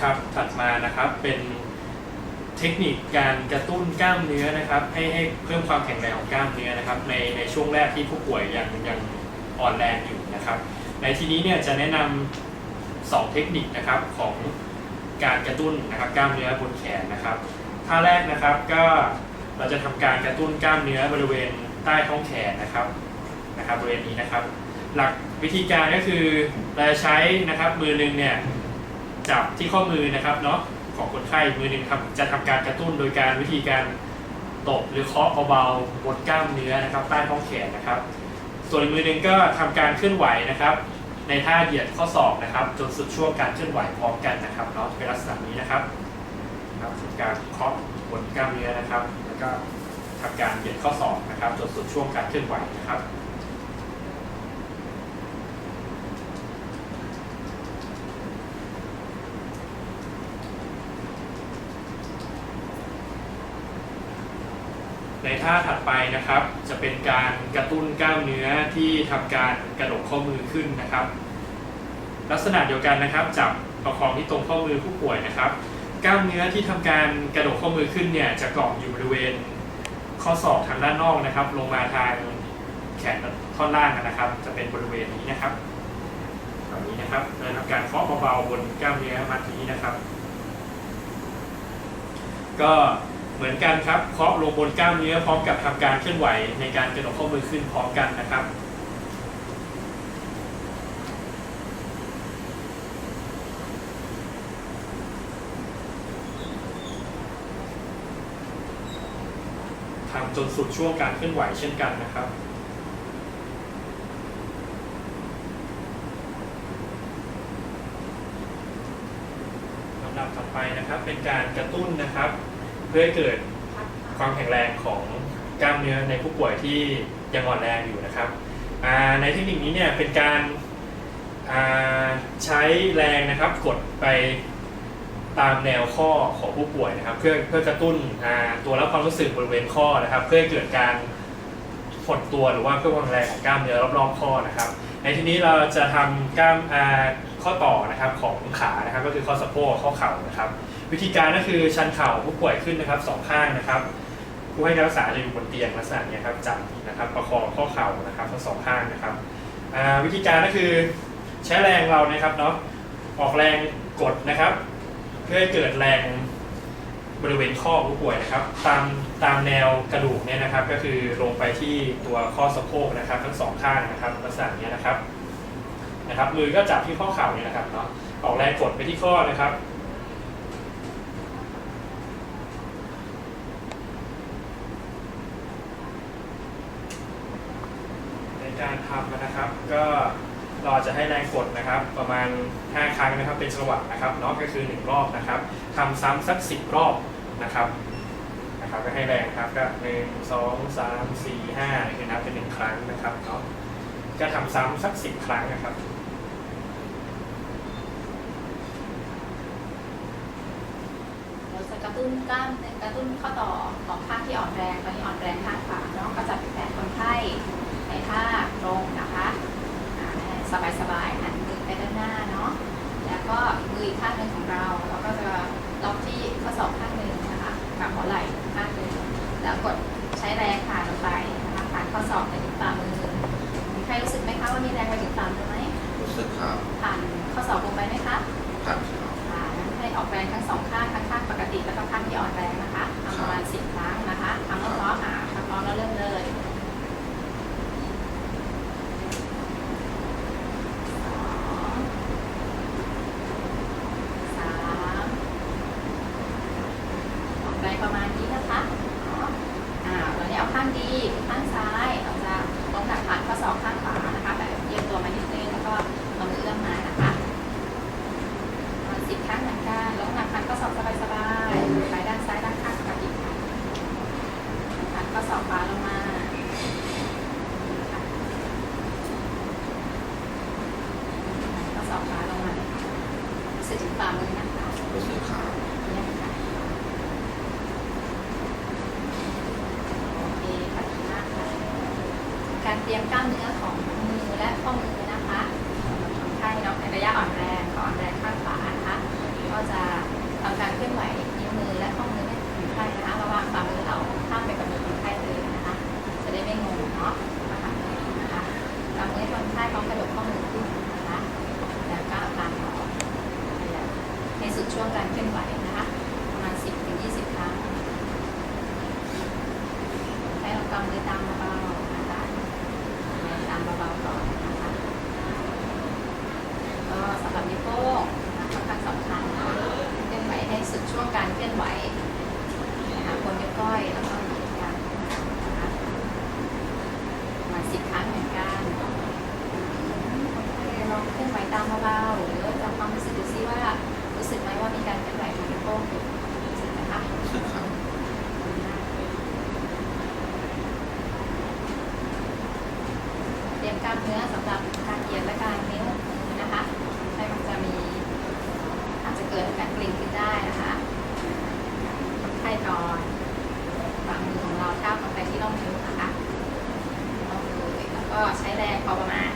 ครับถัดมานะครับเป็นเทคนิคการกระตุ้นกล้ามเนื้อนะครับ ให้ให้เพิ่มความแข็งแรงของกล้ามเนื้อนะครับ ในในช่วงแรกที่ผู้ป่วยยังยังอ่อนแรงอยู่นะครับ ในที่นี้เนี่ยจะแนะนำสองเทคนิคนะครับของการกระตุ้นนะครับกล้ามเนื้อบนแขนนะครับท่าแรกนะครับก็เราจะทำการกระตุ้นกล้ามเนื้อบริเวณใต้ท้องแขนนะครับนะครับบริเวณนี้นะครับ หลักวิธีการก็คือเราจะใช้นะครับมือหนึงเนี่ย จับที่ข้อมือนะครับเนาะของคนไข้มือหนึ่งทำจะทำการกระตุ้นโดยการวิธีการตบหรือเคาะเบาๆบนกล้ามเนื้อนะครับใต้ท้องแขนนะครับ ส่วนมือหนึ่งก็ทำการเคลื่อนไหวนะครับ ในท่าเหยียดข้อศอกนะครับ จนสุดช่วงการเคลื่อนไหวพร้อมกันนะครับเนาะเป็นลักษณะนี้นะครับครับทำการเคาะบนกล้ามเนื้อนะครับ แล้วก็ทำการเหยียดข้อศอกนะครับ จนสุดช่วงการเคลื่อนไหวนะครับ ในท่าถัดไปนะครับ จะเป็นการกระตุ้นกล้ามเนื้อที่ทำการกระดกข้อมือขึ้นนะครับ ลักษณะเดียวกันนะครับ จับประคองที่ตรงข้อมือผู้ป่วยนะครับ กล้ามเนื้อที่ทำการกระดกข้อมือขึ้นเนี่ยจะเกาะอยู่บริเวณข้อศอกทางด้านนอกนะครับ ลงมาทางแขนท่อนล่างนะครับ จะเป็นบริเวณนี้นะครับแบบนี้นะครับเราทำการเคาะเบาๆบนกล้ามเนื้อมัดนี้นะครับ ก็ เหมือนกันครับเคาะลงบนกล้ามเนื้อพร้อมกับทำการเคลื่อนไหวในการกระดกข้อมือขึ้นพร้อมกันนะครับทำจนสุดช่วงการเคลื่อนไหวเช่นกันนะครับ ลำดับต่อไปนะครับเป็นการกระตุ้นนะครับ พื่อให้เกิดความแข็งแรงของกล้ามเนื้อในผู้ป่วยที่ยังอ่อนแรงอยู่นะครับในเทคนิคนี้เนี่ยเป็นการาใช้แรงนะครับกดไปตามแนวข้อของผู้ป่วยนะครับ เพื่อเพื่อกระตุ้นตัวรับความรู้สึกบริเวณข้อนะครับ เพื่อให้เกิดการหดตัวหรือว่าเพิ่มความแรงของกล้ามเนื้อรอบๆข้อนะครับ ในที่นี้เราจะทำกล้ามข้อต่อนะครับของขานะครับ ก็คือข้อสะโพกข้อเข่านะครับ วิธีการก็คือชันเข่าผู้ป่วยขึ้นนะครับสองข้างนะครับ ผู้ให้การรักษาจะอยู่บนเตียงลักษณะนี้ครับจับนะครับประคองข้อเข่านะครับทั้งสองข้างนะครับวิธีการก็คือใช้แรงเรานะครับเนาะออกแรงกดนะครับ เพื่อให้เกิดแรงบริเวณข้อผู้ป่วยนะครับ ตามตามแนวกระดูกเนี่ยนะครับ ก็คือลงไปที่ตัวข้อสะโพกนะครับ ทั้งสองข้างนะครับลักษณะนี้นะครับนะครับ มือก็จับที่ข้อเข่าเนี่ยนะครับเนาะออกแรงกดไปที่ข้อนะครับ ในการทำนะครับก็ เราจะให้แรงกดนะครับประมาณ 5 ครั้งนะครับเป็นจังหวะนะครับเนาะก็คือ 1 รอบนะครับทำซ้ำสัก 10 รอบนะครับนะครับก็ให้แรงครับก็หนึ่งสองสามสี่ห้าคือนับเป็นหนึ่งครั้งนะครับเนาะก็ทำซ้ำสัก10ครั้งนะครับเราจะกระตุ้นกล้ามกระตุ้นข้อต่อของข้างที่อ่อนแรงตอนนี้อ่อนแรงข้างขวาเนาะก็จะแผนคนไข้ในท่าตรงนะคะ สบายสบายๆหันมือไปด้านหน้าเนาะ แล้วก็มืออีกข้างหนึ่งของเรา เราก็จะล็อกที่ข้อศอกข้างหนึ่งนะคะกับหัวไหล่ข้างหนึ่งแล้วกดใช้แรงผ่านลงไปนะคะผ่านข้อศอกไปถึงฝ่ามือมีใครรู้สึกไหมคะว่ามีแรงไปถึงฝ่ามือไหมรู้สึกครับผ่านข้อศอกลงไปไหมคะผ่านครับค่ะงั้นให้ออกแรงทั้งสองข้างทั้งข้างปกติแล้วก็ข้างที่อ่อนแรงนะคะทำประมาณสิบครั้งนะคะทำพร้อมๆอะทำพร้อมแล้วเริ่มเลยสองสามออกแรงประมาณนี้นะคะเนาะอ่าตอนนี้เอาข้างดีคือข้างซ้ายเราจะลงหนักผ่านข้อศอกข้างขวานะคะแต่เอียงตัวมานิดนึงแล้วก็เอามือเอื้อมมานะคะ ประมาณสิบครั้งเหมือนกันแล้วหนักพันก็สอบสบายๆไปด้านซ้ายด้านข้างปกติค่ะพัน ก็สอบฟ้าลงมาค่ะก็สอบฟ้าลงมาสึกถึงฝ่ามือนะคะรู้สึกครับเนี่ยค่ะโอเคค่ะดีมากค่ะการเตรียมกล้ามเนื้อของมือและข้อมือนะคะสำหรับคนไข้เนาะในระยะอ่อนแรงขออ่อนแรงข้างขวานะคะ ก็จะ ช่วงก ล้ามเนื้อสำหรับการเหยียดและการนิ้วนะคะใช่มันจะมีอาจจะเกิดการกลิ่นขึ้นได้นะคะไข้ก่อนฝ่ามือของเราเท้าลงไปที่ร่องนิ้วนะคะร่องมือแล้วก็ใช้แรงพอประมาณ